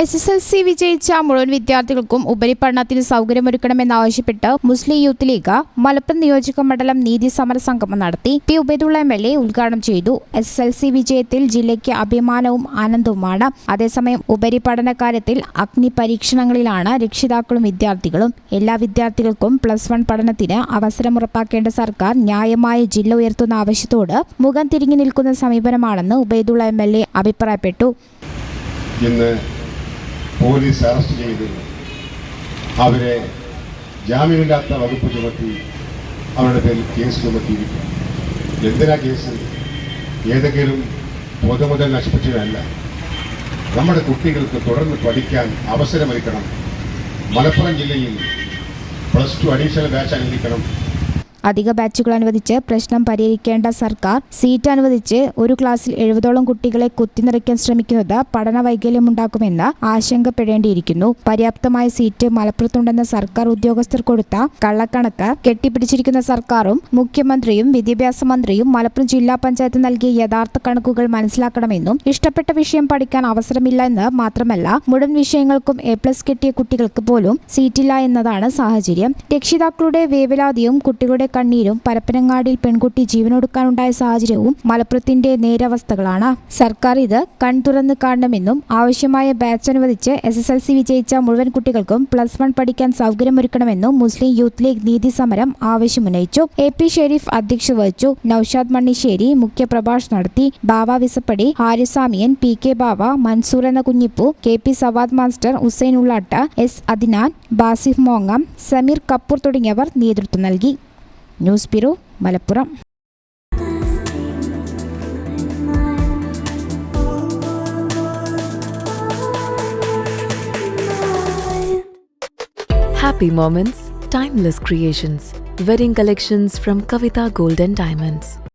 S S L C വിജയിച്ച മുഴുവൻ വിദ്യാർത്ഥികൾക്കും ഉപരിപഠനത്തിന് സൗകര്യമൊരുക്കണമെന്നാവശ്യപ്പെട്ട് മുസ്ലിം യൂത്ത് ലീഗ് മലപ്പുറം നിയോജക മണ്ഡലം നീതി സമര സംഗമം നടത്തി. P Ubaidulla M L A ഉദ്ഘാടനം ചെയ്തു. എസ് എൽ സി വിജയത്തിൽ ജില്ലയ്ക്ക് അഭിമാനവും ആനന്ദവുമാണ്. അതേസമയം ഉപരിപഠന കാര്യത്തിൽ അഗ്നി പരീക്ഷണങ്ങളിലാണ് രക്ഷിതാക്കളും വിദ്യാർത്ഥികളും. എല്ലാ വിദ്യാർത്ഥികൾക്കും പ്ലസ് വൺ പഠനത്തിന് അവസരം ഉറപ്പാക്കേണ്ട സർക്കാർ ന്യായമായ ജില്ല ഉയർത്തുന്ന ആവശ്യത്തോട് മുഖം തിരിഞ്ഞു നിൽക്കുന്ന സമീപനമാണെന്ന് ഉബൈദുള്ള എം എൽ എ അഭിപ്രായപ്പെട്ടു. പോലീസ് അറസ്റ്റ് ചെയ്ത് അവരെ ജാമ്യമില്ലാത്ത വകുപ്പ് ചുമത്തി അവരുടെ പേരിൽ കേസ് ചുമത്തിയിരിക്കും എന്തിനാ കേസ്? ഏതെങ്കിലും പൊതുമുതൽ നശിപ്പിച്ചതല്ല നമ്മുടെ കുട്ടികൾക്ക് തുടർന്ന് പഠിക്കാൻ അവസരമൊരുക്കണം. മലപ്പുറം ജില്ലയിൽ പ്ലസ് ടു അഡീഷണൽ ബാച്ച് അനുവദിക്കണം. അധിക ബാച്ചുകൾ അനുവദിച്ച് പ്രശ്നം പരിഹരിക്കേണ്ട സർക്കാർ സീറ്റ് അനുവദിച്ച് ഒരു ക്ലാസ്സിൽ എഴുപതോളം കുട്ടികളെ കുത്തിനിറയ്ക്കാൻ ശ്രമിക്കുന്നത് പഠന വൈകല്യമുണ്ടാക്കുമെന്ന് ആശങ്കപ്പെടേണ്ടിയിരിക്കുന്നു. പര്യാപ്തമായ സീറ്റ് മലപ്പുറത്തുണ്ടെന്ന സർക്കാർ ഉദ്യോഗസ്ഥർ കൊടുത്ത കള്ളക്കണക്ക് കെട്ടിപ്പിടിച്ചിരിക്കുന്ന സർക്കാരും മുഖ്യമന്ത്രിയും വിദ്യാഭ്യാസ മന്ത്രിയും മലപ്പുറം ജില്ലാ പഞ്ചായത്ത് നൽകിയ യഥാർത്ഥ കണക്കുകൾ മനസ്സിലാക്കണമെന്നും ഇഷ്ടപ്പെട്ട വിഷയം പഠിക്കാൻ അവസരമില്ല എന്ന് മാത്രമല്ല മുഴുവൻ വിഷയങ്ങൾക്കും എ പ്ലസ് കിട്ടിയ കുട്ടികൾക്ക് പോലും സീറ്റില്ല എന്നതാണ് സാഹചര്യം. രക്ഷിതാക്കളുടെ വേവലാതിയും കുട്ടികളുടെ കണ്ണീരും പരപ്പനങ്ങാടിയിൽ പെൺകുട്ടി ജീവനൊടുക്കാനുണ്ടായ സാഹചര്യവും മലപ്പുറത്തിന്റെ നേരവസ്ഥകളാണ്. സർക്കാർ ഇത് കൺ തുറന്ന് കാണണമെന്നും ആവശ്യമായ ബാച്ച് അനുവദിച്ച് എസ് എസ് എൽ സി വിജയിച്ച മുഴുവൻ കുട്ടികൾക്കും പ്ലസ് വൺ പഠിക്കാൻ സൗകര്യമൊരുക്കണമെന്നും മുസ്ലിം യൂത്ത് ലീഗ് നീതി സമരം ആവശ്യമുന്നയിച്ചു. എ പി ഷെരീഫ് അധ്യക്ഷത വഹിച്ചു. നൌഷാദ് മണ്ണിശ്ശേരി മുഖ്യപ്രഭാഷണം നടത്തി. ബാബ വിസപ്പടി ഹാരിസാമിയൻ പി കെ ബാബ മൻസൂർ എന്ന Kunhippu K P Sawad master Hussain ഉള്ളാട്ട S Adinan Basif മോങ്ങം സമീർ കപ്പൂർ തുടങ്ങിയവർ നേതൃത്വം നൽകി. News bureau Malappuram moments, timeless creations. Wedding collections from Kavita Gold and Diamonds.